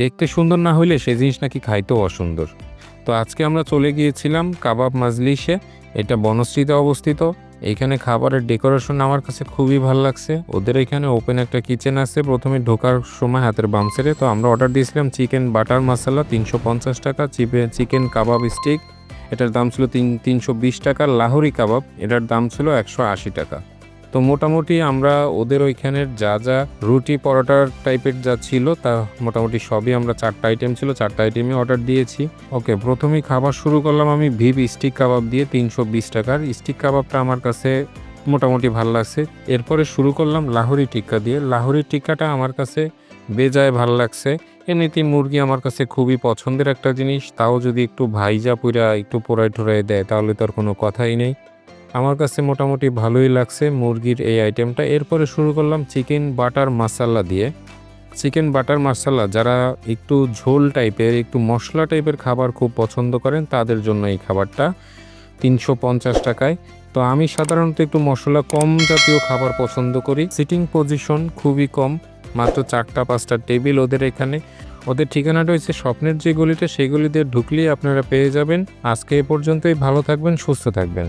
দেখতে সুন্দর না হইলে সেই জিনিস নাকি খাইতেও অসুন্দর। তো আজকে আমরা চলে গিয়েছিলাম কাবাব মাজলিসে এটা বনশ্রীতে অবস্থিত। এইখানে খাবারের ডেকোরেশন আমার কাছে খুবই ভালো লাগছে। ওদের এখানে ওপেন একটা কিচেন আছে, প্রথমে ঢোকার সময় হাতের বাম সাইডে তো আমরা অর্ডার দিয়েছিলাম চিকেন বাটার মশলা তিনশো পঞ্চাশ টাকা চিপে চিকেন কাবাব স্টিক এটার দাম ছিল তিন, তিনশো বিশ টাকা। লাহোরি কাবাব, এটার দাম ছিল একশো আশি টাকা। তো মোটামুটি আমরা ওদের ওইখানের যা যা রুটি পরোটার টাইপের যা ছিল, তা মোটামুটি সবই আমরা চারটা আইটেম ছিল, চারটা আইটেমই অর্ডার দিয়েছি। ওকে, প্রথমেই খাবার শুরু করলাম আমি ভিভ স্টিক কাবাব দিয়ে তিনশো বিশ টাকার। স্টিক কাবাবটা আমার কাছে মোটামুটি ভালো লাগছে। এরপরে শুরু করলাম লাহোরি টিক্কা দিয়ে। লাহোরি টিক্কাটা আমার কাছে বেজায় ভালো লাগছে। এমনিতে মুরগি আমার কাছে খুবই পছন্দের একটা জিনিস। তাও যদি একটু ভাইজা পুরা একটু পোড়ায় ঠোড়ায় দেয়, তাহলে তার কোনো কথাই নেই। আমার কাছে মোটামুটি ভালোই লাগছে মুরগির এই আইটেমটা এরপরে শুরু করলাম চিকেন বাটার মশালা দিয়ে। চিকেন বাটার মশলা যারা একটু ঝোল টাইপের একটু মশলা টাইপের খাবার খুব পছন্দ করেন, তাদের জন্য এই খাবারটা তিনশো পঞ্চাশ টাকায়। তো আমি সাধারণত একটু মশলা কম জাতীয় খাবার পছন্দ করি। সিটিং পজিশন খুবই কম, মাত্র চারটা পাঁচটা টেবিল ওদের এখানে। ওদের ঠিকানাটা হচ্ছে স্বপ্নের যে গলিটা, সেই গলিতে ঢুকলেই আপনারা পেয়ে যাবেন। আজকে এ পর্যন্তই, ভালো থাকবেন, সুস্থ থাকবেন।